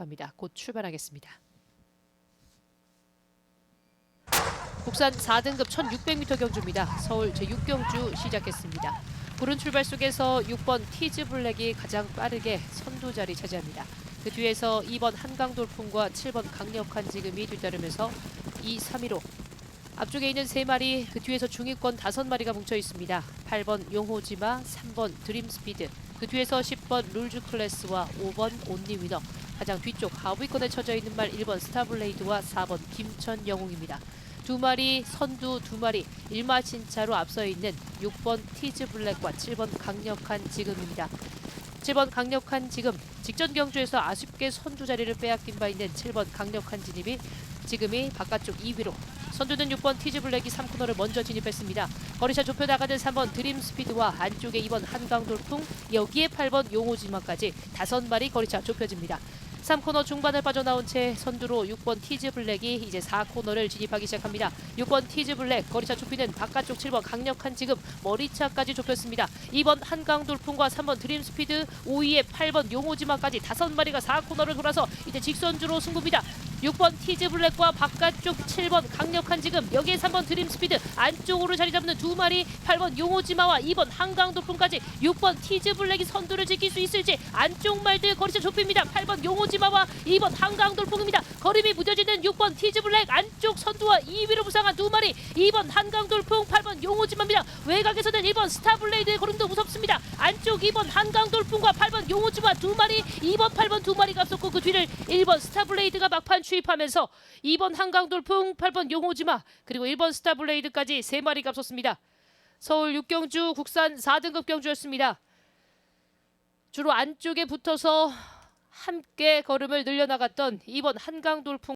출입합니다. 곧 출발하겠습니다. 국산 4등급 1600m 경주입니다. 서울 제6경주 시작했습니다. 구른 출발 속에서 6번 티즈 블랙이 가장 빠르게 선두 자리 차지합니다. 그 뒤에서 2번 한강돌풍과 7번 강력한 지금이 뒤따르면서 2, 3위로 앞쪽에 있는 세 마리 그 뒤에서 중위권 다섯 마리가 뭉쳐 있습니다. 8번 용호지마, 3번 드림스피드, 그 뒤에서 10번 룰즈 클래스와 5번 온리 위너, 가장 뒤쪽 하위권에 쳐져 있는 말 1번 스타블레이드와 4번 김천 영웅입니다. 두 마리 선두 두 마리 일마신차로 앞서 있는 6번 티즈 블랙과 7번 강력한 지금입니다. 7번 강력한 지금 직전 경주에서 아쉽게 선두 자리를 빼앗긴 바 있는 7번 강력한 진입이 지금이 바깥쪽 2위로 선두는 6번 티즈 블랙이 3코너를 먼저 진입했습니다. 거리차 좁혀 나가는 3번 드림 스피드와 안쪽에 2번 한강 돌풍 여기에 8번 용호지마까지 다섯 마리 거리차 좁혀집니다. 3코너 중반을 빠져나온 채 선두로 6번 티즈 블랙이 이제 4코너를 진입하기 시작합니다. 6번 티즈 블랙 거리차 좁히는 바깥쪽 7번 강력한 지금 머리차까지 좁혔습니다. 2번 한강 돌풍과 3번 드림 스피드 5위에 8번 용호지마까지 다섯 마리가 4코너를 돌아서 이제 직선주로 승부입니다. 6번 티즈 블랙과 바깥쪽 7번 강력한 지금. 여기에 3번 드림 스피드. 안쪽으로 자리 잡는 두 마리. 8번 용호지마와 2번 한강 돌풍까지 6번 티즈 블랙이 선두를 지킬 수 있을지 안쪽 말들 거리차 좁힙니다. 8번 용호지마와 2번 한강 돌풍입니다. 거림이 무뎌지는 6번 티즈 블랙 안쪽 선두와 2위로 부상한 두 마리. 2번 한강 돌풍 8번 용호지마입니다. 외곽에서는 1번 스타블레이드의 걸음도 무섭습니다. 안쪽 2번 한강 돌풍과 8번 용호지마 두 마리. 2번 8번 두 마리가 앞섰고 그 뒤를 1번 스타블레이드가 막판 추입하면서 2번 한강돌풍, 8번 용호지마 그리고 1번 스타블레이드까지 세 마리가 앞섰습니다. 서울 육경주 국산 4등급 경주였습니다. 주로 안쪽에 붙어서 함께 걸음을 늘려나갔던 2번 한강돌풍